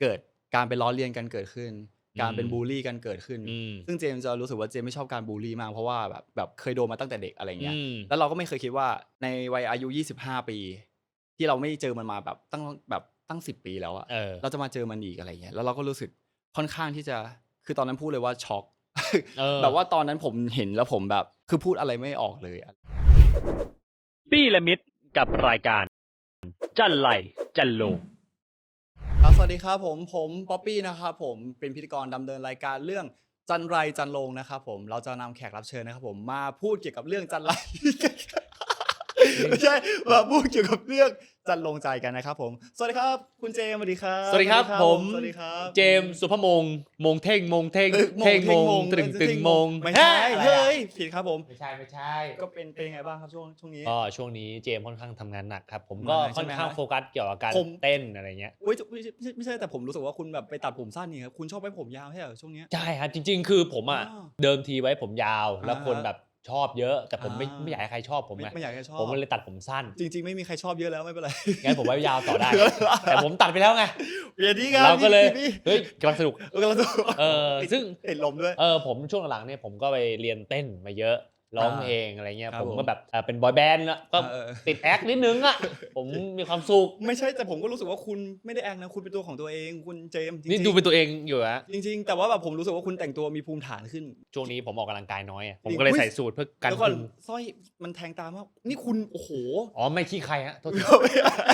เกิดการไปล้อเลียนกันเกิดขึ้น การเป็นอืมบูลลี่กันเกิดขึ้นอืมซึ่งเจมส์จะรู้สึกว่าเจมส์ไม่ชอบการบูลลี่มากเพราะว่าแบบแบบเคยโดนมาตั้งแต่เด็กอะไรเงี้ยอืมแล้วเราก็ไม่เคยคิดว่าในวัยอายุ 25 ปี ที่เราไม่เจอมันมาแบบตั้งแบบตั้ง 10 ปีแล้วอะเออเราจะมาเจอมันอีกอะไรเงี้ยแล้วเราก็รู้สึกค่อนข้างที่จะคือตอนนั้นพูดเลยว่าช็อกเออแบบว่าตอนนั้นผมเห็นแล้วผมแบบ คือพูดอะไรไม่ออกเลยอะปี้และมิดกับรายการ จันไหลจันโลงครับ สวัสดีครับผมผมป๊อปปี้นะครับผมเป็นพิธีกรดำเนินรายการเรื่องจันไรจันลงนะครับผมเราจะนำแขกรับเชิญนะครับผมมาพูดเกี่ยวกับเรื่องจันไร ไม่ใช่มาพูดเกี่ยวกับเรื่องจันลงใจกันนะครับผม สวัสดีครับ คุณเจมส์สวัสดีครับสวัสดีครับผม สวัสดีครับเจมส์สุภมงศ์มงเท่งมงเท่งเออเท่งมงเท่ตรึงตึงมงไม่ใช่อะไรอะเฮ้ยผิดครับผม ไม่ใช่ไม่ใช่ก็เป็นเป็นยังไงบ้างครับช่วงช่วงนี้ ก็ช่วงนี้เจมส์ค่อนข้างทำงานหนักครับ ผมก็ทำงานหนักค่อนข้างใช่ไหมฮะโฟกัสเกี่ยวกับการผม เต้นอะไรเงี้ยอุ้ยไม่ใช่ไม่ใช่ไม่ใช่แต่ผมรู้สึกว่าคุณแบบไปตัดผมสั้นนี่ครับคุณชอบให้ผมยาวใช่เหรอช่วงเนี้ย ใช่ครับจริง ๆ คือผมอะ อ่าเดิมทีไว้ผมยาว แล้วอ่าคนแบบ ชอบเยอะ แต่ผมไม่อ่า ไม่อยากให้ใครชอบผมไม่ไงไม่อยากให้ชอบผมเลยตัดผมสั้นจริง ๆ ไม่มีใครชอบเยอะแล้วไม่เป็นไร งั้นผมไว้ยาวต่อได้ แต่ผมตัดไปแล้วไงเรียนที่กันเราก็เลยพี่เฮ้ยกำลังสนุก พี่กำลังดูเออซึ่งเห็นลมด้วย เออผมช่วงหลังเนี่ยผมก็ไปเรียนเต้นมาเยอะ ร้องอ่าเพลงอะไรเงี้ยครับผมผมก็แบบเอ่อเป็นบอยแบนด์ละก็เออติดแอคนิดนึงอะผมมีความสุขไม่ใช่แต่ผมก็รู้สึกว่าคุณไม่ได้แอคนะคุณเป็นตัวของตัวเอง คุณเจมส์จริงๆนี่ดูเป็นตัวเองอยู่อะจริง ๆ แต่ว่าแบบผมรู้สึกว่าคุณแต่งตัวมีภูมิฐานขึ้น ช่วงนี้ผมออกกำลังกายน้อยอะผมจริงก็เลยอุ๊ยใส่สูตรเพื่อกันแล้วก่อนพุงสร้อยมันแทงตามากนี่คุณโอ้โหอ๋อไม่ขี้ใครฮะโทษที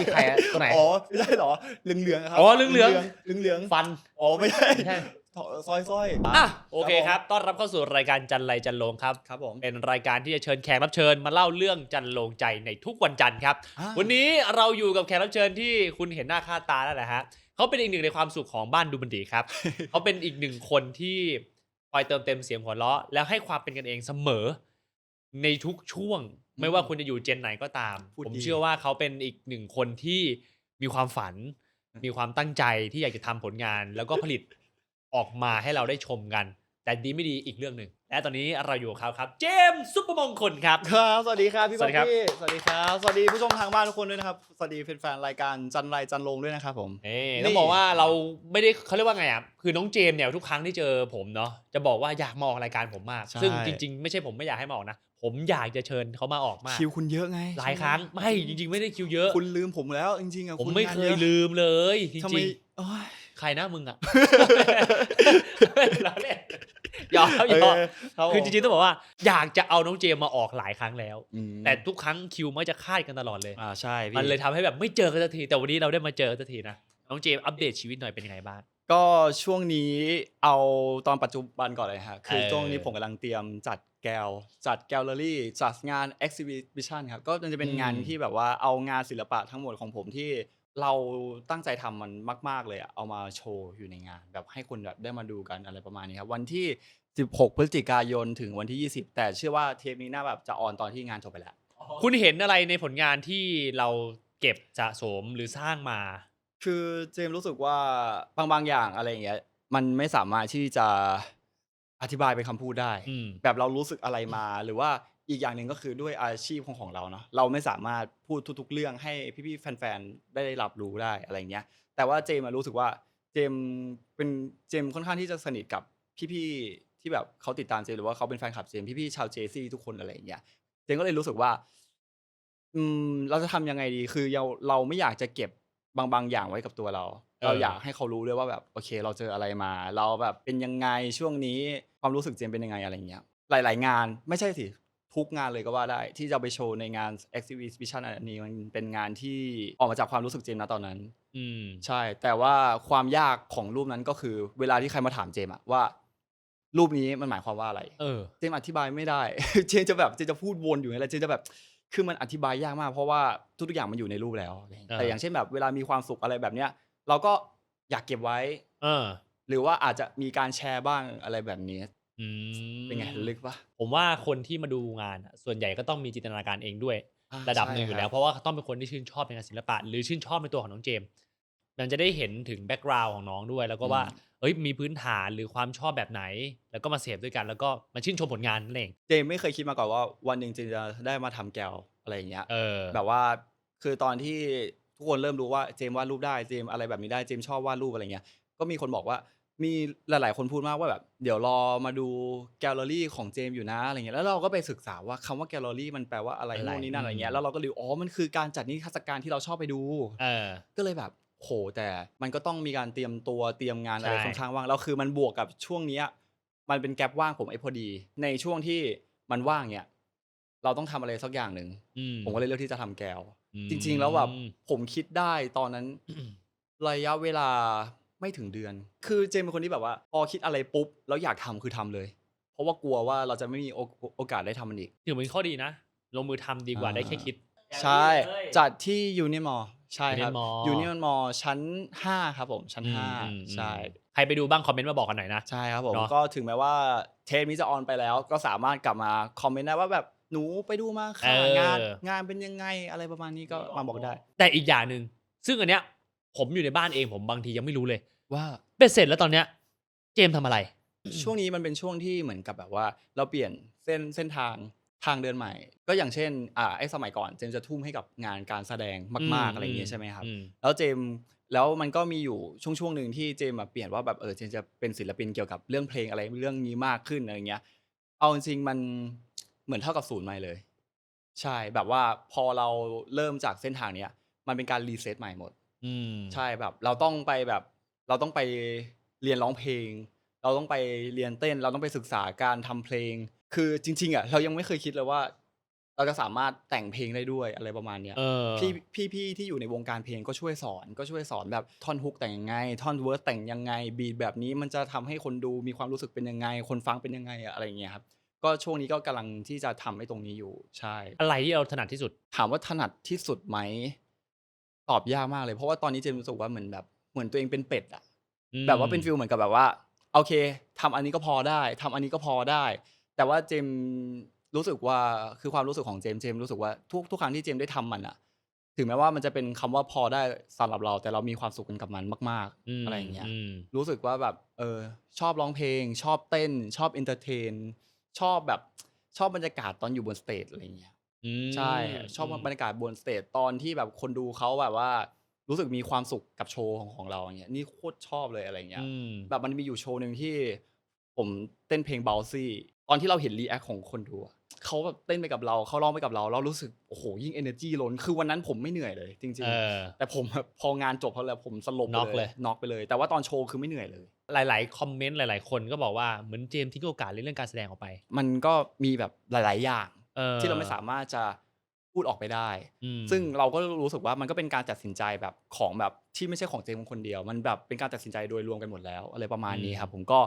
นี่ใครอะตัวไหนอ๋อไม่ใช่เหรอเหลืองเหลืองๆะครับอ๋อเหลืองๆเหลืองเหลืองๆฟันอ๋อไม่ใช่ไม่ใช่ ซอยซอยอะโอเคครับต้อนรับเข้าสู่รายการจันไรจันลงครับ ครับผมเป็นรายการที่จะเชิญแขกรับเชิญมาเล่าเรื่องจันลงใจในทุกวันจันทร์ครับอ่าวันนี้เราอยู่กับแขกรับเชิญที่คุณเห็นหน้าค่าตาแล้วแหละฮะเขาเป็นอีกหนึ่งในความสุขของบ้านดูบันดีครับ เขาเป็นอีกหนึ่งคนที่คอยเติมเต็มเสียงหัวเราะ แล้วให้ความเป็นกันเองเสมอ ในทุกช่วง ไม่ว่าคุณจะอยู่เจนไหนก็ตามพูดผมดีเชื่อว่าเขาเป็นอีกหนึ่งคนที่มีความฝันอืมมีความตั้งใจที่อยากจะทำผลงาน แล้วก็ผลิต ออกมาให้เราได้ชมกัน แต่ดีไม่ดีอีกเรื่องหนึ่งและตอนนี้เราอยู่กับเขาครับ เจมส์ซุปเปอร์มงคลครับ ครับสวัสดีครับพี่สวัป๊อสดีครับปปี้สวัสดีครับ สวัสดีผู้ชมทางบ้านทุกคนด้วยนะครับ สวัสดีแฟนๆรายการจันไรจันลงด้วยนะครับผมเอ้ยนี่ต้องบอกว่าเราไม่ได้เขาเรียกว่าไงอะ คือน้องเจมส์เนี่ยทุกครั้งที่เจอผมเนาะ จะบอกว่าอยากมาออกรายการผมมากใช่ซึ่งจริง ๆ ไม่ใช่ผมไม่อยากให้มาออกนะ ผมอยากจะเชิญเขามาออกมาก คิวคุณเยอะไง หลายครั้ง ไม่จริง ๆ ไม่ได้คิวเยอะ คุณลืมผมแล้วจริงๆอะผมณไม่งานเคยอะลืมเลยจทำไมริงโอ้ยๆ ใครนะมึงอะเราเล่นหยอกหยอกเรับคือจริงๆต้องบอกว่า อยากจะเอาน้องเจมส์มาออกหลายครั้งแล้วอืมแต่ทุกครั้งคิวมักจะคาดกันตลอดเลยอ่าใช่พี่มันเลยทำให้แบบไม่เจอกันสักทีแต่วันนี้เราได้มาเจอกันสักทีนะน้องเจมส์อัปเดตชีวิตหน่อยเป็นยังไงบ้างก็ช่วงนี้เอาตอนปัจจุบันก่อนเลยฮะคือเออช่วงนี้ผมกำลังเตรียมจัดแกลจัดแกลเลอรี่จัดงาน exhibition ครับก็มันจะเป็นอืมงานที่แบบว่าเอางานศิลปะทั้งหมดของผมที่ เราตั้งใจทำมันมาก ๆ เลยอะเอามาโชว์อยู่ในงาน แบบให้คนแบบได้มาดูกันอะไรประมาณนี้ครับ วันที่ 16 พฤศจิกายนถึงวันที่ 20 แต่เชื่อว่าเทปนี้น่าแบบจะออนตอนที่งานจบไปแล้ว คุณเห็นอะไรในผลงานที่เราเก็บสะสมหรือสร้างมา คือเจมส์รู้สึกว่าบางบางอย่างอะไรอย่างเงี้ยมันไม่สามารถที่จะอธิบายเป็นคำพูดได้ อืม แบบเรารู้สึกอะไรมาหรือว่า อีกอย่างหนึ่งก็คือด้วยอาชีพของของเราเนาะเราไม่สามารถพูดทุก ๆ เรื่องให้พี่ๆแฟนๆได้รับรู้ได้อะไรอย่างเงี้ย แต่ว่าเจมส์อะรู้สึกว่าเจมส์เป็นเจมส์ค่อนข้างที่จะสนิทกับพี่ๆที่แบบเขาติดตามเจมส์หรือว่าเขาเป็นแฟนคลับเจมส์พี่ๆชาวเจซี่ทุกคนอะไรอย่างเงี้ยเจมส์ก็เลยรู้สึกว่า อืมเราจะทำยังไงดีคือเราเราไม่อยากจะเก็บบางบางอย่างไว้กับตัวเราเออเราอยากให้เขารู้ด้วยว่าแบบโอเค เราเจออะไรมา เราแบบเป็นยังไงช่วงนี้ความรู้สึกเจมส์เป็นยังไงอะไรเงี้ยหลาย ๆ งานไม่ใช่สิ ทุกงานเลยก็ว่าได้ ที่จะไปโชว์ในงาน exhibition อันนี้มันเป็นงานที่ออกมาจากความรู้สึกเจมส์นะตอนนั้น อืม ใช่ แต่ว่าความยากของรูปนั้นก็คือ เวลาที่ใครมาถามเจมส์อะว่า รูปนี้มันหมายความว่าอะไร เออ เจมส์อธิบายไม่ได้ เจมส์จะแบบเจมส์จะพูดวนอยู่อย่างไรเจมส์จะแบบ คือมันอธิบายยากมาก เพราะว่าทุกๆอย่างมันอยู่ในรูปแล้วอะไรอย่างเงี้ยเออแต่อย่างเช่นแบบเวลามีความสุขอะไรแบบเนี้ย เราก็อยากเก็บไว้ เออ หรือว่าอาจจะมีการแชร์บ้างอะไรแบบนี้ อืมเป็นไงลึกปะผมว่าคนที่มาดูงานอะส่วนใหญ่ก็ต้องมีจินตนาการเองด้วย อ่าระดับใช่หนึ่งอยู่คแล้รัวบเพราะว่าต้องเป็นคนที่ชื่นชอบในงานศิลปะ หรือชื่นชอบในตัวของน้องเจมส์มันจะได้เห็นถึงแบ็กกราวน์ของน้องด้วย แล้วก็ว่าเอ้ยมีพื้นฐานหรือความชอบแบบไหน แล้วก็มาเสพด้วยกันแล้วก็มาชื่นชมผลงานนั่นเองเจมส์ไม่เคยคิดมาก่อนว่าวันหนึ่งเจมส์จะได้มาทำแกวอะไรอย่างเงี้ย เออ แบบว่าคือตอนที่ทุกกคนเริ่มรู้ว่าเจมส์วาดรูปได้เจมส์อะไรแบบนี้ได้เจมส์ชอบวาดรูปอะไรเงี้ยก็มีคนบอกว่า มีหลาย ๆ คนพูดมากว่าแบบ เดี๋ยวรอมาดูแกลเลอรี่ของเจมส์อยู่นะอะไรเงี้ยแล้วเราก็ไปศึกษาว่าคำว่าแกลเลอรี่มันแปลว่าอะไรอะไรโน่นนี่นั่นอะไรเงี้อืยมแล้วเราก็รู้อ๋อมันคือการจัดนิทรรศการที่เราชอบไปดู เออ ก็เลยแบบโหแต่มันก็ต้องมีการเตรียมตัวเตรียมงานอะไรใช่ ค่อนข้างว่างแล้วคือมันบวกกับช่วงเนี้ยมันเป็นแกลบว่างผมไอ้พอดี ในช่วงที่มันว่างเนี่ยเราต้องทำอะไรสักอย่างหนึ่งอืมผมก็เลยเลือกที่จะทำแกวอืมจริงๆแล้วแบบผมคิดได้ตอนนั้นอืมระยะเวลา ไม่ถึงเดือน คือเจมส์เป็นคนที่แบบว่า พอคิดอะไรปุ๊บแล้วอยากทำคือทำเลย เพราะว่ากลัวว่าเราจะไม่มีโอโอกาสได้ทำมันอีกถือเป็นข้อดีนะ ลงมือทำดีกว่าอ่าได้แค่คิด ใช่ จัดที่ยูนิมอใช่ครับ Union Mall ยูนิมอชั้น 5 ครับผม ชั้นอืมอืม5ใช่ใครไปดูบ้างคอมเมนต์มาบอกกันหน่อยนะ ใช่ครับผมเนอะก็ถึงแม้ว่าเทปนี้จะออนไปแล้วก็สามารถกลับมาคอมเมนต์ได้ว่าแบบหนูไปดูมาค่ะเอองานงานเป็นยังไงอะไรประมาณนี้ก็มาบอกได้ แต่อีกอย่างหนึ่งซึ่งอันเนี้ยผมอยู่ในบ้านเองผมบางทียังไม่รู้เลย ว่าเป็นเสร็จแล้วตอนเนี้ยเจมส์ทำอะไร ช่วงนี้มันเป็นช่วงที่เหมือนกับแบบว่า เราเปลี่ยนเส้นเส้นทางทางเดินใหม่ ก็อย่างเช่นอ่าไอ้สมัยก่อนเจมส์จะทุ่มให้กับงานการแสดงมาก ๆอะไรอย่างเงี้ยใช่ไหมครับ อืมแล้วเจมส์แล้วมันก็มีอยู่ช่วงช่วงหนึ่งที่เจมส์แบบเปลี่ยนว่าแบบเออเจมส์จะเป็นศิลปินเกี่ยวกับเรื่องเพลงอะไรเรื่องนี้มากขึ้นอะไรเงี้ย เอาจริงๆมันเหมือนเท่ากับศูนย์ใหม่เลย ใช่แบบว่าพอเราเริ่มจากเส้นทางเนี้ยมันเป็นการรีเซ็ตใหม่หมด อืม ใช่แบบเราต้องไปแบบ เราต้องไปเรียนร้องเพลง เราต้องไปเรียนเต้น เราต้องไปศึกษาการทำเพลง คือจริง ๆอะเรายังไม่เคยคิดเลยว่า เราจะสามารถแต่งเพลงได้ด้วยอะไรประมาณเนี้ยเออพี่พี่พี่ที่อยู่ในวงการเพลงก็ช่วยสอนก็ช่วยสอนแบบท่อนฮุกแต่งยังไง ท่อนเวิร์สแต่งยังไงบีทแบบนี้มันจะทำให้คนดูมีความรู้สึกเป็นยังไง คนฟังเป็นยังไงอะอะไรอย่างเงี้ยครับก็ช่วงนี้ก็กำลังที่จะทำไอ้ตรงนี้อยู่ใช่ อะไรที่เราถนัดที่สุด ถามว่าถนัดที่สุดไหมตอบยากมากเลย เพราะว่าตอนนี้เจมส์รู้สึกว่าเหมือนแบบ เหมือนตัวเองเป็นเป็ดอะอืมแบบว่าเป็นฟิลเหมือนกับแบบว่าโอเคทำอันนี้ก็พอได้ทำอันนี้ก็พอได้ แต่ว่าเจมส์รู้สึกว่าคือความรู้สึกของเจมส์เจมส์รู้สึกว่าทุกทุกครั้งที่เจมส์ได้ทำมันอะถึงแม้ว่ามันจะเป็นคำว่าพอได้สำหรับเรา แต่เรามีความสุขกันกับมันมากมๆอะไรอย่างเงี้ยมรู้สึกว่าแบบเออชอบร้องเพลง ชอบเต้น ชอบเอนเตอร์เทน ชอบแบบชอบบรรยากาศตอนอยู่บนสเตจอะไรอย่างเงี้ยอืมใช่ชอบบรรยากาศบนสเตจตอนที่แบบคนดูเขาแบบว่า รู้สึกมีความสุขกับโชว์ของของเราอย่างเงี้ยนี่โคตรชอบเลยอะไรเงี้ยอืมแบบมันมีอยู่โชว์หนึ่งที่ ผมเต้นเพลงเบลซี่ตอนที่เราเห็นรีแอคของคนดูอะเขาแบบเต้นไปกับเราเขาร้องไปกับเราเรารู้สึกโอ้โหยิ่ง energy ล้นคือวันนั้นผมไม่เหนื่อยเลย จริงเออๆแต่ผมแบบพองานจบเขาแล้วผมสลบน็อกเลยน็อกไปเลย แต่ว่าตอนโชว์คือไม่เหนื่อยเลย หลาย ๆ คอมเมนต์หลาย ๆ คนก็บอกว่าเหมือนเจมส์ทิ้งโอกาสในเรื่องการแสดงออกไป มันก็มีแบบหลาย ๆ อย่างออที่เราไม่สามารถจะ พูดออกไปได้อืมซึ่งเราก็รู้สึกว่ามันก็เป็นการตัดสินใจแบบของแบบที่ไม่ใช่ของเจมส์คนเดียว มันแบบเป็นการตัดสินใจโดยรวมกันหมดแล้วอะไรประมาณนี้ครับผมก็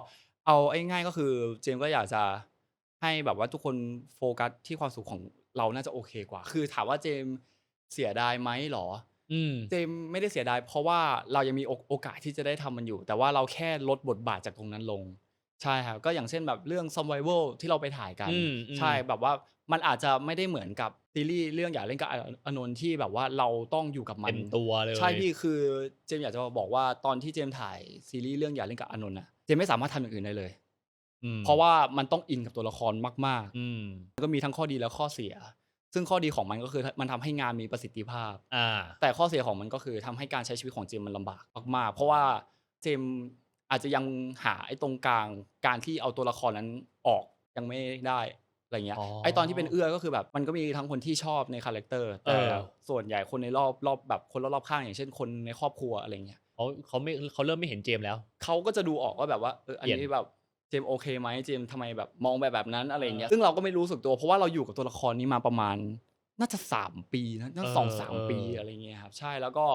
เอาไอ้ง่ายก็คือเจมส์ก็อยากจะให้แบบว่าทุกคนโฟกัสที่ความสุขของเราน่าจะโอเคกว่า คือถามว่าเจมส์เสียดายไหมหรออืมเจมส์ไม่ได้เสียดายเพราะว่าเรายังมีโอโอกาสที่จะได้ทำมันอยู่ แต่ว่าเราแค่ลดบทบาทจากตรงนั้นลง ใช่ครับก็อย่างเช่นแบบเรื่อง survival ที่เราไปถ่ายกัน อืมอืม ใช่แบบว่ามันอาจจะไม่ได้เหมือนกับซีรีส์เรื่องอยากเล่นกับอานนท์ที่แบบว่าเราต้องอยู่กับมันเต็มตัวเลย ใช่พี่คือเจมส์อยากจะบอกว่าตอนที่เจมส์ถ่ายซีรีส์เรื่องอยากเล่นกับอานนท์นะเจมส์ไม่สามารถทำอย่างอื่นได้เลย อืมเพราะว่ามันต้องอินกับตัวละครมากอืมๆก็มีทั้งข้อดีและข้อเสีย ซึ่งข้อดีของมันก็คือมันทำให้งานมีประสิทธิภาพ อ่า แต่ข้อเสียของมันก็คือทำให้การใช้ชีวิตของเจมส์มันลำบากมากๆ เพราะว่าเจมส์ อาจจะยังหาไอ้ตรงกลางการที่เอาตัวละครนั้นออกยังไม่ได้อะไรเงี้ยอ๋อไอ้ตอนที่เป็นเอื้อก็คือแบบมันก็มีทั้งคนที่ชอบในคาแรคเตอร์แต่เออส่วนใหญ่คนในรอบรอบแบบคนรอบๆข้างอย่างเช่นคนในครอบครัวอะไรเงี้ยเขาเขาไม่เขาเริ่มไม่เห็นเจมส์แล้วเขาก็จะดูออกว่าแบบว่าเอออันเปลี่ยนี้นแบบเจมส์โอเคไหมเจมส์ทำไมแบบมองแบบแบบนั้นอะไรเงี้ยซึ่งเราก็ไม่รู้สึกตัวเพราะว่าเราอยู่กับตัวละครนี้มาประมาณ น่าจะสามปีนะน่าจะสองสามปีอะไรเงี้ยครับใช่แล้วก็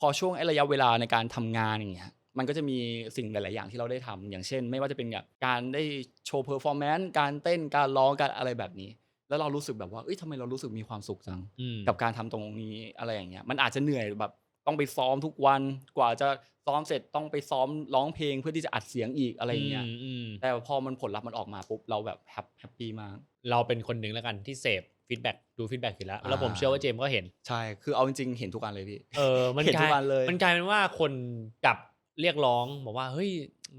พอช่วงไอ้ระยะเวลาในการทำงานอย่างเงี้ย มันก็จะมีสิ่งหลาย ๆ อย่างที่เราได้ทำอย่างเช่น ไม่ว่าจะเป็นแบบการได้โชว์เพอร์ฟอร์แมนซ์การเต้นการร้องการอะไรแบบนี้ แล้วเรารู้สึกแบบว่าเอ้ยทำไมเรารู้สึกมีความสุขจังอืมกับการทำตรงนี้อะไรอย่างเงี้ยมันอาจจะเหนื่อยแบบต้องไปซ้อมทุกวันกว่าจะซ้อมเสร็จต้องไปซ้อมร้องเพลงเพื่อที่จะอัดเสียงอีกอะไรอย่างเงี้ยมอืมแต่พอมันผลลัพธ์มันออกมาปุ๊บเราแบบแฮปแฮปปี้มากเราเป็นคนหนึ่งแล้วกันที่เสพฟีดแบ็กดูฟีดแบ็กอยู่แล้วอ่าแล้วผมเชื่อว่าเจมส์ก็เห็น ใช่ คือเอาจริงๆเห็นทุกอันเลยพี่ เออมันเห็นกทุลายกวันเลย มันกลายเป็นว่าคนกลับ เรียกร้องบอกว่าเฮ้ย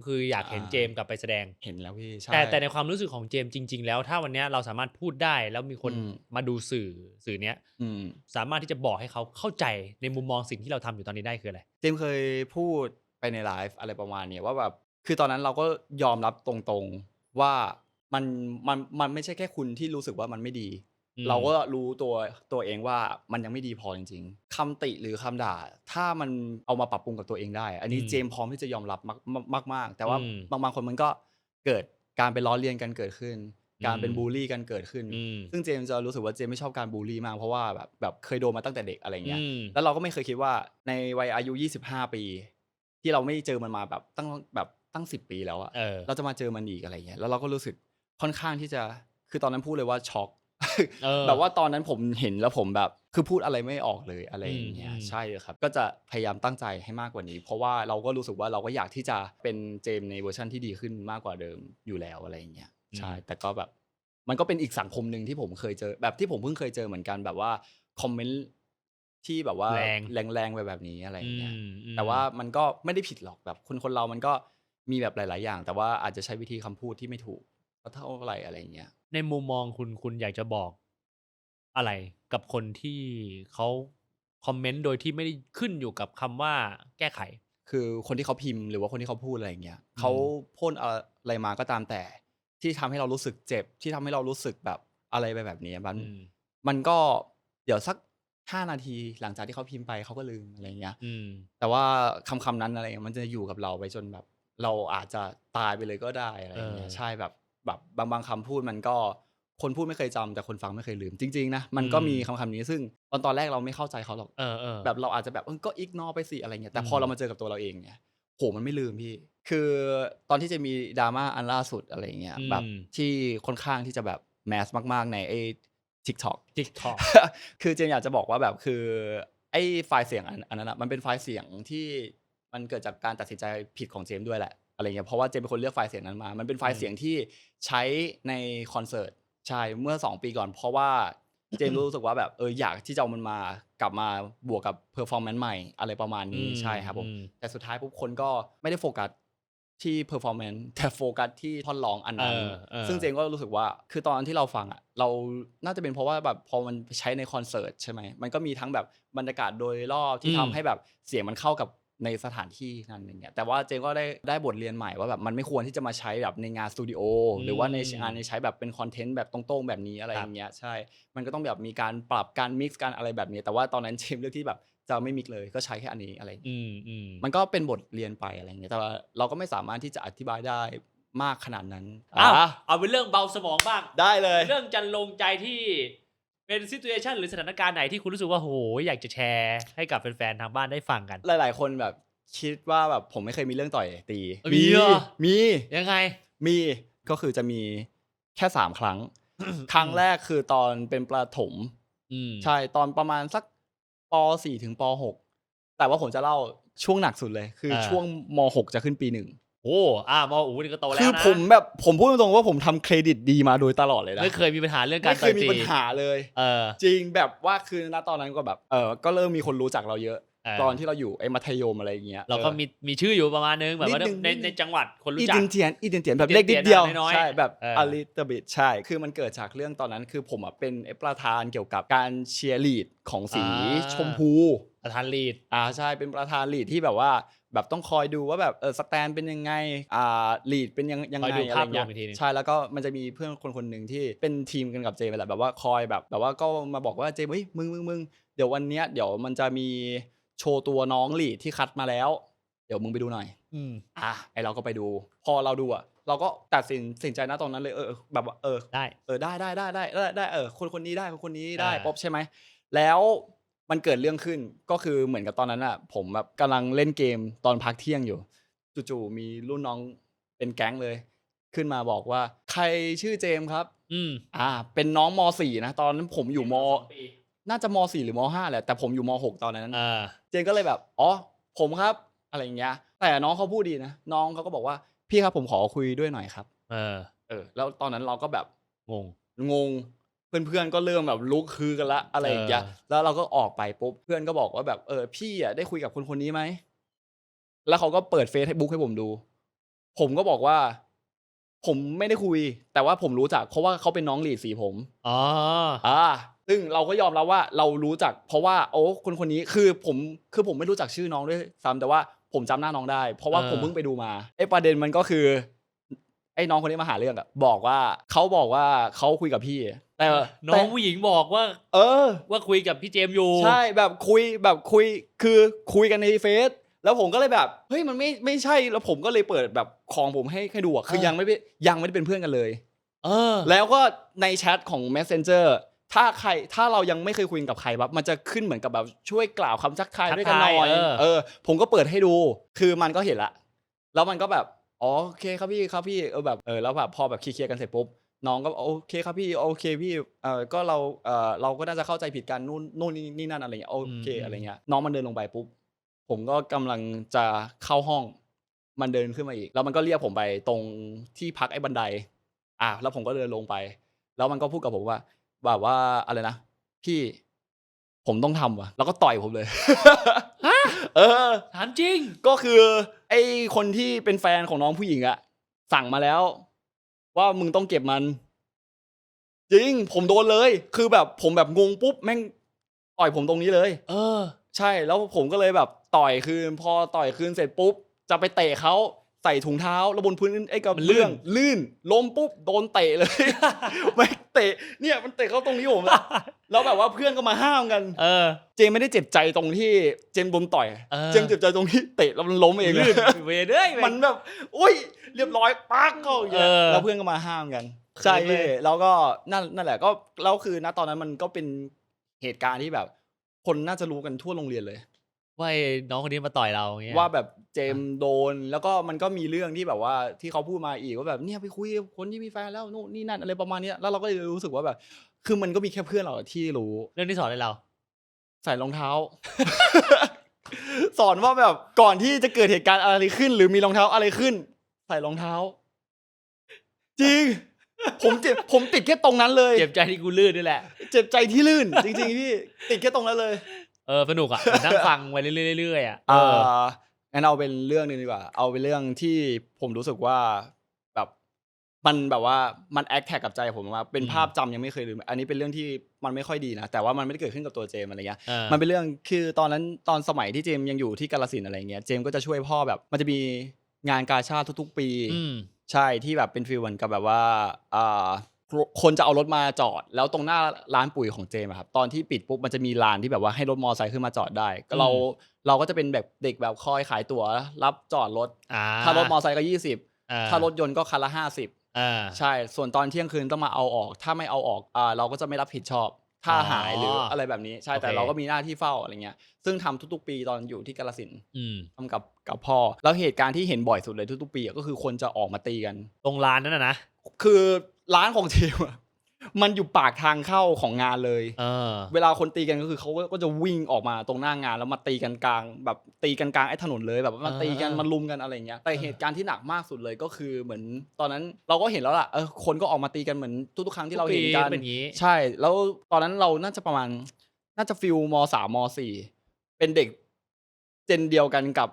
คืออยากเห็นอ่าเจมส์กลับไปแสดง เห็นแล้วพี่ใช่แต่แต่ในความรู้สึกของเจมส์จริง ๆ แล้ว ถ้าวันเนี้ยเราสามารถพูดได้แล้วมีคนอืมมาดูสื่อสื่อเนี้ยอืมสามารถที่จะบอกให้เขาเข้าใจในมุมมองสิ่งที่เราทำอยู่ตอนนี้ได้คืออะไรเจมส์เคยพูดไปในไลฟ์อะไรประมาณเนี้ยว่าแบบคือตอนนั้นเราก็ยอมรับตรงๆว่ามันมันมันไม่ใช่แค่คุณที่รู้สึกว่ามันไม่ดีอืม เราก็รู้ตัวตัวเองว่ามันยังไม่ดีพอจริง ๆคำติหรือคำด่า ถ้ามันเอามาปรับปรุงกับตัวเองได้ อันนี้อืมเจมส์พร้อมที่จะยอมรับมากมากมากๆแต่ว่าอืมบางบางคนมันก็เกิดการไปล้อเลียนกันเกิดขึ้น การเป็นอืมบูลลี่กันเกิดขึ้นอืมซึ่งเจมส์จะรู้สึกว่าเจมส์ไม่ชอบการบูลลี่มากเพราะว่าแบบแบบเคยโดนมาตั้งแต่เด็กอะไรเงี้ยอืมแล้วเราก็ไม่เคยคิดว่าในวัยอายุ 25 ปี ที่เราไม่เจอมันมาแบบตั้งแบบตั้ง 10 ปีแล้วอะเออเราจะมาเจอมันอีกอะไรเงี้ยแล้วเราก็รู้สึกค่อนข้างที่จะคือตอนนั้นพูดเลยว่าช็อกเออ แบบว่าตอนนั้นผมเห็นแล้วผมแบบ คือพูดอะไรไม่ออกเลยอะไรอย่างเงี้ยอืมอืมใช่ครับ ก็จะพยายามตั้งใจให้มากกว่านี้ เพราะว่าเราก็รู้สึกว่าเราก็อยากที่จะเป็นเจมส์ในเวอร์ชันที่ดีขึ้นมากกว่าเดิมอยู่แล้วอะไรอย่างเงี้ยใช่แต่ก็แบบมันก็เป็นอีกสังคมหนึ่งที่ผมเคยเจอ แบบที่ผมเพิ่งเคยเจอเหมือนกันแบบว่าคอมเมนต์ที่แบบว่าแรงแรงๆไปแบบนี้อะไรอย่างเงี้ยอืมอืมแต่ว่ามันก็ไม่ได้ผิดหรอกแบบคนคนเรามันก็มีแบบหลาย ๆ อย่าง แต่ว่าอาจจะใช้วิธีคำพูดที่ไม่ถูกก็เท่าไหร่อะไรอย่างเงี้ย ในมุมมองคุณคุณอยากจะบอกอะไรกับคนที่เขาคอมเมนต์โดยที่ไม่ได้ขึ้นอยู่กับคำว่าแก้ไข คือคนที่เขาพิมพ์หรือว่าคนที่เขาพูดอะไรอย่างเงี้ยเขาพ่นอะไรมาก็ตามแต่ ที่ทำให้เรารู้สึกเจ็บ ที่ทำให้เรารู้สึกแบบอะไรไปแบบนี้มันอืมมันก็เดี๋ยวสักห้านาทีหลังจากที่เขาพิมพ์ไปเขาก็ลืมอะไรอย่างเงี้ย อืม แต่ว่าคำคำนั้นอะไรเงี้ยมันจะอยู่กับเราไปจนแบบ เราอาจจะตายไปเลยก็ได้อะไรอย่างเงี้ยเออ ใช่แบบ แบบบางบางคำพูดมันก็คนพูดไม่เคยจำแต่คนฟังไม่เคยลืมจริงๆนะมันก็อืมมีคำคำนี้ซึ่งตอนตอนแรกเราไม่เข้าใจเขาหรอกเออเออแบบเราอาจจะแบบเออก็อิกนอไปสิอะไรเงี้ยแต่พออืมเรามาเจอกับตัวเราเองเนี่ยโหมันไม่ลืมพี่ คือตอนที่จะมีดราม่าอันล่าสุดอะไรเงี้ยแบบที่ค่อนข้างที่จะแบบแมสมากๆในไอ้ TikTok ทิกทอกคือเจนอยากจะบอกว่าแบบคือไอ้ไฟล์เสียงอันอันนั้นอะมันเป็นไฟล์เสียงที่มันเกิดจากการตัดสินใจผิดของเจมส์ด้วยแหละ อะไรเงี้ยเพราะว่าเจมเป็นคนเลือกไฟล์เสียงนั้นมา มันเป็นไฟล์เสียงที่ใช้ในคอนเสิร์ตใช่เมื่อ 2 ปีก่อน เพราะว่าเจมรู้สึกว่าแบบเอออยากที่จะเอามันมากลับมาบวกกับเพอร์ฟอร์แมนซ์ใหม่อะไรประมาณนี้อืมใช่ครับผมอืมแต่สุดท้ายปุ๊บคนก็ไม่ได้โฟกัสที่เพอร์ฟอร์แมนซ์แต่โฟกัสที่ท่อนร้องอันนั้นเออเออซึ่งเจมก็รู้สึกว่าคือตอนที่เราฟังอะเราน่าจะเป็นเพราะว่าแบบพอมันใช้ในคอนเสิร์ตใช่ไหมมันก็มีทั้งแบบบรรยากาศโดยรอบที่อืมทำให้แบบเสียงมันเข้ากับ ในสถานที่นั้นอย่างเงี้ยแต่ว่าเจมก็ได้ได้บทเรียนใหม่ว่าแบบมันไม่ควรที่จะมาใช้แบบในงานสตูดิโอหรือว่าในงานในใช้แบบเป็นคอนเทนต์แบบตรงๆแบบนี้อะไรอย่างเงี้ยใช่ มันก็ต้องแบบมีการปรับการมิกซ์การอะไรแบบนี้แต่ว่าตอนนั้นเจมเลือกที่แบบจะไม่มิกซ์เลยก็ใช้แค่อันนี้อะไรอย่างเงี้ยอืมอืมมันก็เป็นบทเรียนไปอะไรอย่างเงี้ยแต่ว่าเราก็ไม่สามารถที่จะอธิบายได้มากขนาดนั้นอ้าวอะเอาเป็นเรื่องเบาสมองบ้างได้เลย เรื่องจันลงใจที่ เป็นซิ t u เ t ชันหรือสถานการณ์ไหนที่คุณรู้สึกว่าโหอยากจะแชร์ให้กับแฟนๆทางบ้านได้ฟังกัน หลาย ๆ คนแบบคิดว่าแบบผมไม่เคยมีเรื่องต่อยตีเอ้ยมีเหรอ มียังไง มีก็คือจะมีแค่สามครั้ง ครั้งแรกคือตอนเป็นประถมอืมใช่ตอนประมาณสักป .4 ถึงป .6 แต่ว่าผมจะเล่าช่วงหนักสุดเลย คืออา ช่วงม .6 จะขึ้นปีหนึ่ง โอ้อ่ามออูนี่ก็โตแล้วคือนะผมแบบผมพูดตรงๆว่าผมทำเครดิตดีมาโดยตลอดเลยนะไม่เคยมีปัญหาเรื่องการไม่เคต่อยมีตีปัญหาเลย เออจริงแบบว่าคือณตอนนั้นก็แบบเออก็เริ่มมีคนรู้จักเราเยอะเออตอนที่เราอยู่ไอ้มัธยมอะไรอย่างเงี้ยเราก็ออ มีมีชื่ออยู่ประมาณนึงแบบว่านิดนึงในนิดนึง ในจังหวัดคนรู้อีจัก เดนเทียนอีเดนเทียนแบบอีเล็กเดนินดเทียนเดียว น้อยๆใช่แบบเออ a little bit ใช่ คือมันเกิดจากเรื่องตอนนั้นคือผมอะเป็นประธานเกี่ยวกับการเชียร์ลีดของสีชมพู ประธานลีด อ่าใช่เป็นประธานลีดที่แบบว่า แบบต้องคอยดูว่าแบบเออสแตนเป็นยังไงอ่าลีดเป็นยังยังคอยไงดูอะไรภาพรวเงี้มอีกทีหนึยง ใช่แล้วก็มันจะมีเพื่อนคนคนหนึ่งที่เป็นทีมกันกับเจไปแหละแบบว่าคอยแบบแบบว่าก็มาบอกว่าเจเฮ้ยมึงมึงมึงเดี๋ยววันเนี้ยเดี๋ยวมันจะมีโชว์ตัวน้องลีดที่คัดมาแล้ว เดี๋ยวมึงไปดูหน่อย อืมอะไอเราก็ไปดู พอเราดูอะ เราก็ตัดสินสินใจนะตอนนั้นเลยเออเออแบบว่าเออ ได้ เออได้ได้ได้ได้ได้ได้เออคนคนนี้ได้คนคนนี้ได้อ่า ป๊บใช่ไหมแล้ว มันเกิดเรื่องขึ้นก็คือเหมือนกับตอนนั้นอะ ผมแบบกำลังเล่นเกมตอนพักเที่ยงอยู่ จู่ๆมีรุ่นน้องเป็นแก๊งเลย ขึ้นมาบอกว่า ใครชื่อเจมส์ครับ อืมอ่า เป็นน้องม .4 นะ ตอนนั้นผมอยู่มสงปีน่าจะม .4 หรือม .5 แหละแต่ผมอยู่ม .6 ตอนนั้น อ่าเจนก็เลยแบบ อ๋อ ผมครับ อะไรอย่างเงี้ย แต่น้องเขาพูดดีนะ น้องเขาก็บอกว่า พี่ครับผมขอคุยด้วยหน่อยครับ เออเออ แล้วตอนนั้นเราก็แบบงง งง เพื่อนๆก็เริ่มแบบลุกคือกันละอะไรอย่างเงี้ยเออแล้วเราก็ออกไปปุ๊บเพื่อนก็บอกว่าแบบเออพี่อะได้คุยกับคนคนนี้ไหมแล้วเขาก็เปิดเฟซบุ๊กให้ผมดู ผมก็บอกว่า ผมไม่ได้คุย แต่ว่าผมรู้จักเพราะว่าเขาเป็นน้องหลีดสีผมอ๋ออ่าซึ่งเราก็ยอมรับว่าเรารู้จัก เพราะว่าโอ้คนคนนี้คือผมคือผมไม่รู้จักชื่อน้องด้วยซ้ำแต่ว่าผมจำหน้าน้องได้ เพราะว่าเออผมเพิ่งไปดูมาไอ้ประเด็นมันก็คือ ไอ้น้องคนนี้มาหาเรื่องอะบอกว่าเขาบอกว่าเขาคุยกับพี่ แต่น้องแต่ผู้หญิงบอกว่า เออ ว่าคุยกับพี่เจมส์อยู่ใช่แบบคุยแบบคุยคือคุยกันในเฟซแล้วผมก็เลยแบบเฮ้ยมันไม่ไม่ใช่แล้วผมก็เลยเปิดแบบของผมให้ให้ดูอะคือยังไม่ได้ยังไม่ได้เป็นเพื่อนกันเลย เออ แล้วก็ในแชทของ Messenger ถ้าใครถ้าเรายังไม่เคยคุยกับใครแบบมันจะขึ้นเหมือนกับแบบช่วยกล่าวคำทักทายทักด้วยกันหน่อยทายเออเออ ผมก็เปิดให้ดู คือมันก็เห็นละ แล้วมันก็แบบ อ๋อโอเคครับพี่ครับพี่เออแบบเออแล้วแบบพอแบบเคลียร์ๆกันเสร็จปุ๊บน้องก็โอเคครับพี่โอเคพี่เออก็เราเออเราก็น่าจะเข้าใจผิดกันนู่นนู่นนี่นี่นั่นอะไรเงี้ยโอเคอะไรเงี้ยน้องมันเดินลงไปปุ๊บผมก็กำลังจะเข้าห้อง มันเดินขึ้นมาอีก แล้วมันก็เรียกผมไปตรงที่พักไอ้บันได อะแล้วผมก็เดินลงไป แล้วมันก็พูดกับผมว่าแบบว่าอะไรนะพี่ ผมต้องทำว่ะ แล้วก็ต่อยผมเลยฮะเออ ถามจริง ก็คือ ไอ้คนที่เป็นแฟนของน้องผู้หญิงอะสั่งมาแล้ว ว่ามึงต้องเก็บมัน จริง ผมโดนเลย คือแบบผมแบบงงปุ๊บแม่งต่อยผมตรงนี้เลย เออ ใช่แล้วผมก็เลยแบบต่อยคืน พอต่อยคืนเสร็จปุ๊บ จะไปเตะเขา ใส่ถุงเท้าแล้วบนพื้นไอ้กับมันลื่เรื่อนงลื่นล้มปุ๊บโดนเตะเลยไม่เตะเนี่ยมันเตะเข้าตรงนี้ผมอะแล้วแบบว่าเพื่อนก็มาห้ามกัน เออ เจมไม่ได้เจ็บใจตรงที่เจมโดนต่อยเออเจมเจ็บใจตรงที่เตะแล้วมันล้มเองลื่นเวเด้ยมันแบบอุ้ยเรียบร้อยปักเข้าอย่างเงี้ยเออแล้วเพื่อนก็มาห้ามกันเขินใช่เลยพี่แล้วก็นั่นนั่นแหละก็แล้วคือณตอนนั้นมันก็เป็นเหตุการณ์ที่แบบ คนน่าจะรู้กันทั่วโรงเรียนเลย ว่าไอ้น้องคนนี้มาต่อยเราอย่างเงี้ย ว่าแบบเจมส์โดนแล้วก็มันก็มีเรื่องที่แบบว่าที่เขาพูดมาอีกว่าแบบเนี่ยไปคุยกับคนที่มีแฟนแล้วนู่นนี่นั่นอะไรประมาณเนี้ยแล้วเราก็เลยรู้สึกว่าแบบ คือมันก็มีแค่เพื่อนเราที่รู้ เรื่องที่สอนอะไรเรา ใส่รองเท้า สอนว่าแบบก่อนที่จะเกิดเหตุการณ์อะไรขึ้น หรือมีรองเท้าอะไรขึ้น ใส่รองเท้า จริง ผมเจ็บผมติดแค่ตรงนั้นเลย เจ็บใจที่กูลื่นนี่แหละ เจ็บใจที่ลื่น จริง ๆ พี่ติดแค่ตรงนั้นเลย เออสนุกอะเหมือนนั่งฟังไปเรื่อยๆเรื่อยๆอะเอองั้นเอาเป็นเรื่องหนึงดีกว่า เอาเป็นเรื่องที่ผมรู้สึกว่าแบบมันแบบว่ามันแอคแท็กกับใจผมว่าเป็นภาพจำยังไม่เคยลืม อันนี้เป็นเรื่องที่มันไม่ค่อยดีนะ แต่ว่ามันไม่ได้เกิดขึ้นกับตัวเจมส์อะไรเงี้ย เออ มันเป็นเรื่องคือตอนนั้นตอนสมัยที่เจมส์ยังอยู่ที่กาลสินธุ์อะไรเงี้ย เจมส์ก็จะช่วยพ่อแบบ มันจะมีงานกาชาติทุก ๆ ปี อืม ใช่ที่แบบเป็นฟีลเหมือนกับแบบว่าอ่า คนจะเอารถมาจอด แล้วตรงหน้าร้านปุ๋ยของเจมส์อะครับตอนที่ปิดปุ๊บมันจะมีลานที่แบบว่าให้รถมอไซค์ขึ้นมาจอดได้ ก็เราอืมเราก็จะเป็นแบบเด็กแบบคอยขายตั๋วรับจอดรถอ่าถ้ารถมอไซค์ก็ยี่สิบอ่ถ้ารถยนต์ก็คันละห้าสิบอ่าใช่ ส่วนตอนเที่ยงคืนต้องมาเอาออก ถ้าไม่เอาออกอ่าเราก็จะไม่รับผิดชอบถ้าอ๋อหายหรืออะไรแบบนี้ใช่แต่โอเคเราก็มีหน้าที่เฝ้าอะไรเงี้ย ซึ่งทำทุกๆ ปีตอนอยู่ที่กาลสินธุ์อืมทำกับกับพ่อ แล้วเหตุการณ์ที่เห็นบ่อยสุดเลยทุกๆ ปีอะก็คือคนจะออกมาตีกัน ตรงร้านนั้นนะนะคือ ร้านของเทมอะมันอยู่ปากทางเข้าของงานเลย เออ เวลาคนตีกันก็คือเขาก็จะวิ่งออกมาตรงหน้างานแล้วมาตีกันกลางแบบตีกันกลางไอ้ถนนเลยแบบว่ามันเออตีกันเออมันลุมกันอะไรเงี้ยแต่เออเหตุการณ์ที่หนักมากสุดเลยก็คือเหมือนตอนนั้นเราก็เห็นแล้วล่ะเออคนก็ออกมาตีกันเหมือนทุกๆครั้งที่เราเห็นกันทุกปีเป็นอย่างงี้ ใช่ แล้วตอนนั้นเราน่าจะประมาณ น่าจะฟิลมสามมสี่เป็นเด็กเจนเดียวกันกับ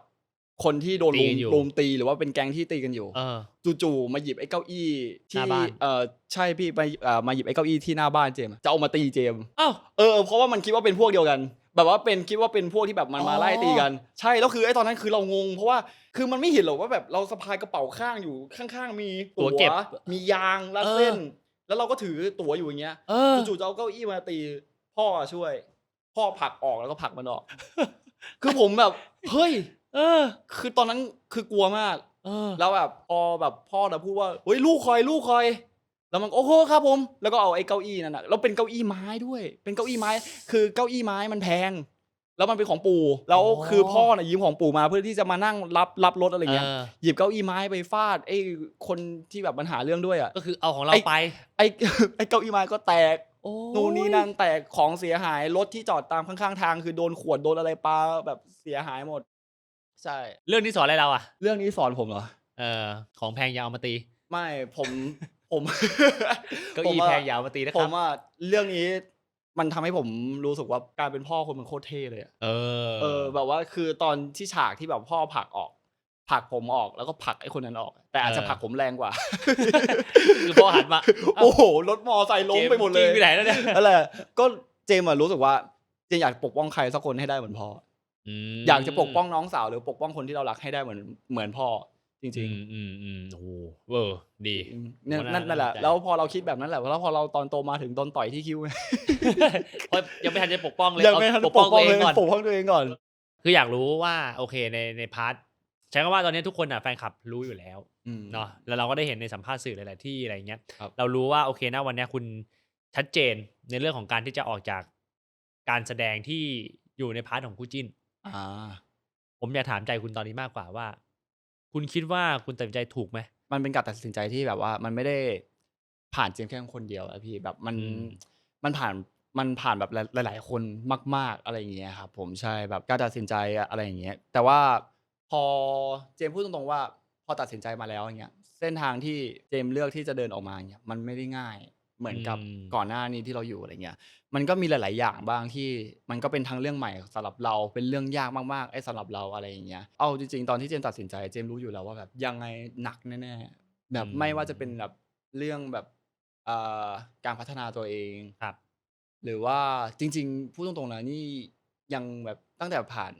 คนที่โดนตีลุกัมนอยู่ ลุมตีหรือว่าเป็นแก๊งที่ตีกันอยู่ เออ จู่ๆมาหยิบไอ้เก้าอี้หที่น้าบ้าน เออใช่พี่ไปเอ่อมาหยิบไอ้เก้าอี้ที่หน้าบ้านเจมส์อะจะเอามาตีเจมส์อ้าว เออเพราะว่ามันคิดว่าเป็นพวกเดียวกัน แบบว่าเป็นคิดว่าเป็นพวกที่แบบมันมาอ๋อ ไล่ตีกัน ใช่แล้วคือไอ้ตอนนั้นคือเรางง เพราะว่าคือมันไม่เห็นหรอกว่าแบบเราสะพายกระเป๋าข้างอยู่ข้างๆ มีตั๋วเก็บมียางรัดเออเส้น แล้วเราก็ถือตั๋วอยู่อย่างเงี้ย เออ จู่ๆจะเอาเก้าอี้มาตี พ่อช่วย พ่อผลักออกแล้วก็ผลักมันออก คือผมแบบ เฮ้ยเออ คือตอนนั้นคือกลัวมาก เออ แล้วแบบพอแบบพ่อจะพูดว่าเฮ้ยลูกคอยลูกคอย แล้วมันโอ้โหครับผม แล้วก็เอาไอ้เก้าอี้นั่นนะแล้วเป็นเก้าอี้ไม้ด้วย เป็นเก้าอี้ไม้ คือเก้าอี้ไม้มันแพง แล้วมันเป็นของปู่ แล้วอ๋อ คือพ่อน่ะยืมของปู่มาเพื่อที่จะมานั่งรับรับรถอะไรเงี้ย เออหยิบเก้าอี้ไม้ไปฟาดไอ้คนที่แบบมันหาเรื่องด้วยอะ ก็คือเอาของเราไอ้ไปไอ้ ไอ้เก้าอี้ไม้ก็แตก โอ้ยนู่นนี่นั่นแตกของเสียหายรถที่จอดตามข้างๆทาง คือโดนขวดโดนอะไรปาแบบเสียหายหมด ใช่ เรื่องนี้สอนอะไรเราอะ เรื่องนี้สอนผมเหรอ เออของแพงอยาวมาตี ไม่ผมผม เก้าผมอี้ว่าแพงอยาวมาตีนะผครัมบ ว่าเรื่องนี้มันทำให้ผมรู้สึกว่าการเป็นพ่อคนมันโคตรเท่เลยอะเออ เออ แบบว่าคือตอนที่ฉากที่แบบพ่อผลักออกผลักผมออกแล้วก็ผลักไอ้คนนั้นออก แต่อาจจะเออ ผลักผมแรงกว่า คือพอหันมาโอ้โหรถมอไซค์ล้มไปหมดเลยจริงไปไหนแล้วเนี่ย นั่นแหละก็เจมส์อะรู้สึกว่าเจมส์อยากปกป้องใครสักคนให้ได้เหมือนพ่ออ มอยากจะปกป้องน้องสาวหรือปกป้องคนที่เรารักให้ได้เหมือนเหมือนพ่อจริง อืๆมอืมอืมโอ้โหเวอร์ดีอืมเนี่ยโอ้นั่นน่านั่นแหละน่าสนใจแล้วพอเราคิดแบบนั้นแหละแล้วพอเราตอนโตมาถึงโดนต่อยที่คิ้ว เพราะยังไม่ทันจะปกป้องเลยยังไม่ทันเอาปกป้องตัวเลเอยงก่อน ปกป้องตัวเองก่อน คืออยากรู้ว่าโอเคในในพาร์ทใช้คำว่าตอนนี้ทุกคนอะแฟนคลับรู้อยู่แล้วอืมเนาะแล้วเราก็ได้เห็นในสัมภาษณ์สื่อหลาย ๆ ที่อะไรเงี้ย ครับ เรารู้ว่าโอเคนะวันเนี้ยคุณชัดเจนในเรื่องของการที่จะออกจากการแสดงที่อยู่ในพาร์ทของคู่จิ้น อ่า ผมอยากถามใจคุณตอนนี้มากกว่าว่า คุณคิดว่าคุณตัดสินใจถูกไหม มันเป็นการตัดสินใจที่แบบว่า มันไม่ได้ผ่านเจมส์แค่คนเดียวอะพี่แบบมันอืม มันผ่านมันผ่านแบบหลาย ๆ คนมาก ๆอะไรอย่างเงี้ยครับผมใช่แบบการตัดสินใจอะไรอย่างเงี้ยแต่ว่าพอเจมส์พูดตรงๆว่า พอตัดสินใจมาแล้วอย่างเงี้ยเส้นทางที่เจมส์เลือกที่จะเดินออกมาเนี่ยมันไม่ได้ง่าย เหมือนกับอืมก่อนหน้านี้ที่เราอยู่อะไรเงี้ย มันก็มีหลาย ๆ อย่างบ้างที่มันก็เป็นทั้งเรื่องใหม่สำหรับเราเป็นเรื่องยากมาก ๆ ไอ้สำหรับเราอะไรอย่างเงี้ย เอาจริง ๆ ตอนที่เจมส์ตัดสินใจเจมส์รู้อยู่แล้วว่าแบบยังไงหนักแน่ๆแบบอืมไม่ว่าจะเป็นแบบเรื่องแบบเอ่อการพัฒนาตัวเองครับ หรือว่าจริง ๆ พูดตรงๆนะนี่ยังแบบตั้งแต่ผ่าน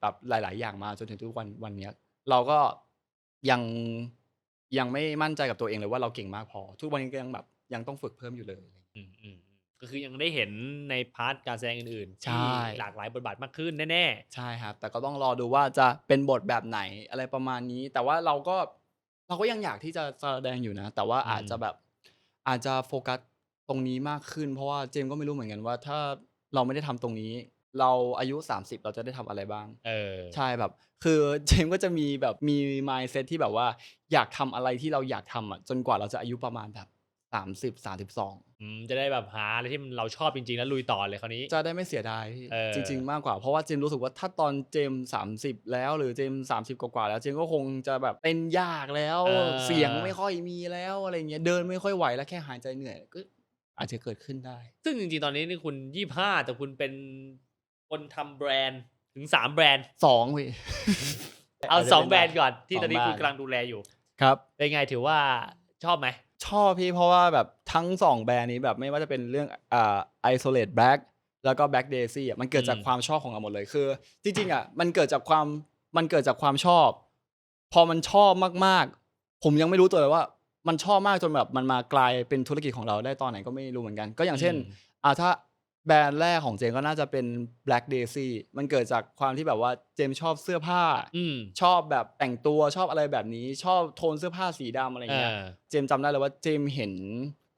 แบบหลาย ๆ อย่างมาจนถึงทุกวันวันเนี้ยเราก็ยังยังไม่มั่นใจกับตัวเองเลยว่าเราเก่งมากพอ ทุกวันนี้ก็ยังแบบ ยังต้องฝึกเพิ่มอยู่เลยอืมอืมอืมก็คือยังได้เห็นในพาร์ทการแสดงอื่นๆใช่ ที่หลากหลายบทบาทมากขึ้นแน่ใช่ครับ แต่ก็ต้องรอดูว่าจะเป็นบทแบบไหนอะไรประมาณนี้ แต่ว่าเราก็เราก็ยังอยากที่จะแสดงอยู่นะ แต่ว่าอาจจะแบบอาจจะโฟกัสตรงนี้มากขึ้น เพราะว่าเจมส์ก็ไม่รู้เหมือนกันว่า ถ้าเราไม่ได้ทำตรงนี้ เราอายุ 30 เราจะได้ทำอะไรบ้าง ๆเออ ใช่แบบ คือเจมส์ก็จะมีแบบมี mindset ที่แบบว่าอยากทำอะไรที่เราอยากทำอะจนกว่าเราจะอายุประมาณแบบ 30 32อืมจะได้แบบหาอะไรที่มันเราชอบจริงๆ แล้วลุยต่อเลยคราวนี้ จะได้ไม่เสียดายพี่เออ จริง ๆ มากกว่าเพราะว่าเจมส์รู้สึกว่าถ้าตอนเจมสามสิบแล้วหรือเจมสามสิบกว่าๆแล้วเจมก็คงจะแบบเป็นยากแล้ว เออ เสียงไม่ค่อยมีแล้วอะไรเงี้ยเดินไม่ค่อยไหวแล้วแค่หายใจเหนื่อยก็อาจจะเกิดขึ้นได้ ซึ่งจริงๆ ตอนนี้นี่คุณยี่ห้าแต่คุณเป็นคนทำแบรนด์ถึงสามแบรนด์ สองพี่ เอาสองแบรนด์ก่อนที่สองตอนนี้คุณแบรนด์กำลังดูแลอยู่ ครับ เป็นไงถือว่าชอบไหม ชอบพี่เพราะว่าแบบทั้งสองแบรนด์นี้แบบไม่ว่าจะเป็นเรื่องอ่า isolate black แล้วก็ black daisy อะมันเกิดจากอืมความชอบของเราหมดเลยคือ จริงๆอะมันเกิดจากความมันเกิดจากความชอบ พอมันชอบมากๆ ผมยังไม่รู้ตัวเลยว่า มันชอบมากจนแบบมันมากลายเป็นธุรกิจของเราได้ตอนไหนก็ไม่รู้เหมือนกัน ก็อย่างเช่นอืมอ่าถ้า แบรนด์แรกของเจมส์ก็น่าจะเป็น black daisy มันเกิดจากความที่แบบว่าเจมส์ชอบเสื้อผ้า อืม ชอบแบบแต่งตัวชอบอะไรแบบนี้ ชอบโทนเสื้อผ้าสีดำอะไรเอเงี้ยอเจมส์จำได้เลยว่าเจมส์เห็น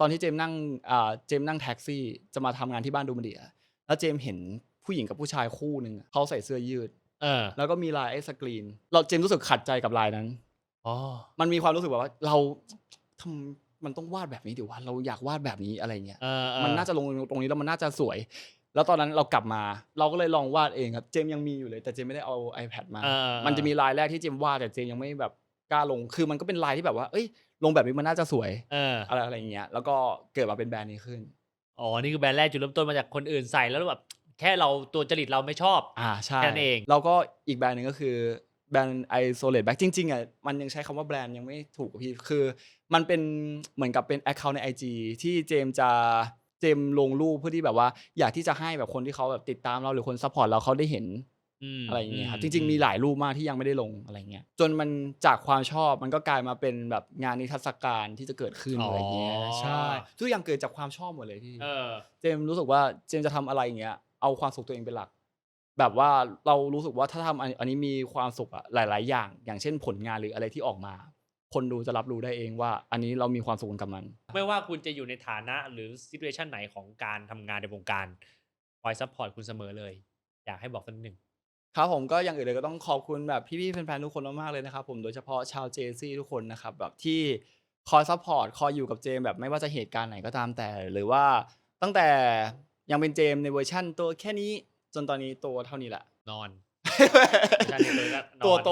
ตอนที่เจมส์นั่งอ่าเจมส์นั่งแท็กซี่จะมาทำงานที่บ้านดูมันดีอะแล้วเจมส์เห็นผู้หญิงกับผู้ชายคู่หนึ่งอะเขาใส่เสื้อยืด เออแล้วก็มีลายไอ้สกรีน เราเจมส์รู้สึกขัดใจกับลายนั้น อ๋อ มันมีความรู้สึกแบบว่าเราทำ มันต้องวาดแบบนี้ดิวะเราอยากวาดแบบนี้อะไรเงี้ยเออเออมันน่าจะลงตรงนี้แล้วมันน่าจะสวย แล้วตอนนั้นเรากลับมา เราก็เลยลองวาดเองครับ เจมส์ยังมีอยู่เลย แต่เจมส์ไม่ได้เอา iPad มาเออเออมันจะมีลายแรกที่เจมส์วาดแต่เจมส์ยังไม่แบบกล้าลง คือมันก็เป็นลายที่แบบว่า เอ้ย ลงแบบนี้มันน่าจะสวยเอออะไรอะไรอย่างเงี้ย แล้วก็เกิดมาเป็นแบรนด์นี้ขึ้น อ๋อ นี่คือแบรนด์แรกจุดเริ่มต้นมาจากคนอื่นใส่แล้วแบบแค่เราตัวจริตเราไม่ชอบ อ่าใช่แค่นั้นเอง แล้วก็อีกแบรนด์หนึ่งก็คือ แบรนด์ isolate back จริงๆอะมันยังใช้คำว่าแบรนด์ยังไม่ถูกอะพี่คือ มันเป็นเหมือนกับเป็น account ใน IG ที่เจมส์จะเจมส์ลงรูปเพื่อที่แบบว่า อยากที่จะให้แบบคนที่เขาแบบติดตามเราหรือคนซัพพอร์ตเราเขาได้เห็นมอะไรอย่างเงี้ยครับอืจริง ๆมีหลายรูปมากที่ยังไม่ได้ลงอะไรเงี้ยจนมันจากความชอบมันก็กลายมาเป็นแบบงานนิทรรศการที่จะเกิดขึ้นอะไรเงี้ยใช่ทุกอย่างเกิดจากความชอบหมดเลยพี่เออ เจมส์รู้สึกว่าเจมส์จะทำอะไรอย่างเงี้ยเอาความสุขตัวเองเป็นหลัก แบบว่าเรารู้สึกว่าถ้าทำอันอันนี้มีความสุขอะหลาย ๆ อย่าง อย่างเช่นผลงานหรืออะไรที่ออกมา คนดูจะรับรู้ได้เองว่า อันนี้เรามีความสุขกับมัน ไม่ว่าคุณจะอยู่ในฐานะหรือซิ t u เ t ชันไหนของการทำงานในวงการคอยซัพพอร์ตคุณเสมอเลย อยากให้บอกสักนิดหนึ่ง ครับผมก็อย่างอื่นเลยก็ต้องขอบคุณแบบพี่ๆแฟนๆทุกคนมากๆเลยนะครับผมโดยเฉพาะชาวเจซี่ทุกคนนะครับแบบที่คอยซัพพอร์ตคอยอยู่กับเจมแบบไม่ว่าจะเหตุการณ์ไหนก็ตามแต่ หรือว่าตั้งแต่ยังเป็นเจมในเวอร์ชั่นตัวแค่นี้ จนตอนนี้ตัวเท่านี้แหละ นอนตัวโต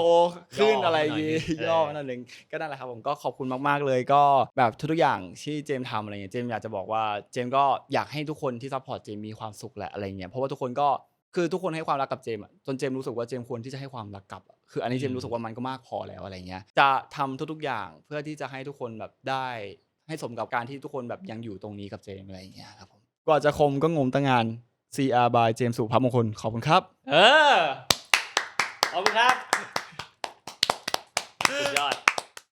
ขึ้นอะไรหน่ย่อเนั่นเองก็นั่นแหละครับผมก็ขอบคุณมากๆเลยก็แบบทุกๆอย่างที่เจมทำอะไรเงี้ยเจมอยากจะบอกว่าเจมก็อยากให้ทุกคนที่ซัพพอร์ตเจมมีความสุขแหละอะไรเงี้ยเพราะว่าทุกคนก็คือทุกคนให้ความรักกับเจมจนเจมรู้สึกว่าเจมควรที่จะให้ความรักกลับคืออันนี้เจมรู้สึกว่ามันก็มากพอแล้วอะไรเงี้ยจะทำทุกๆอย่างเพื่อที่จะให้ทุกคนแบบได้ ให้สมกับการที่ทุกคนแบบยังอยู่ตรงนี้กับเจมอะไรเงี้ยครับผมกว่าจะคมก็งมตั้งงาน CR by เจมส์สุภาพมงคล ขอบคุณครับ เออ ขอบคุณครับ สุดยอด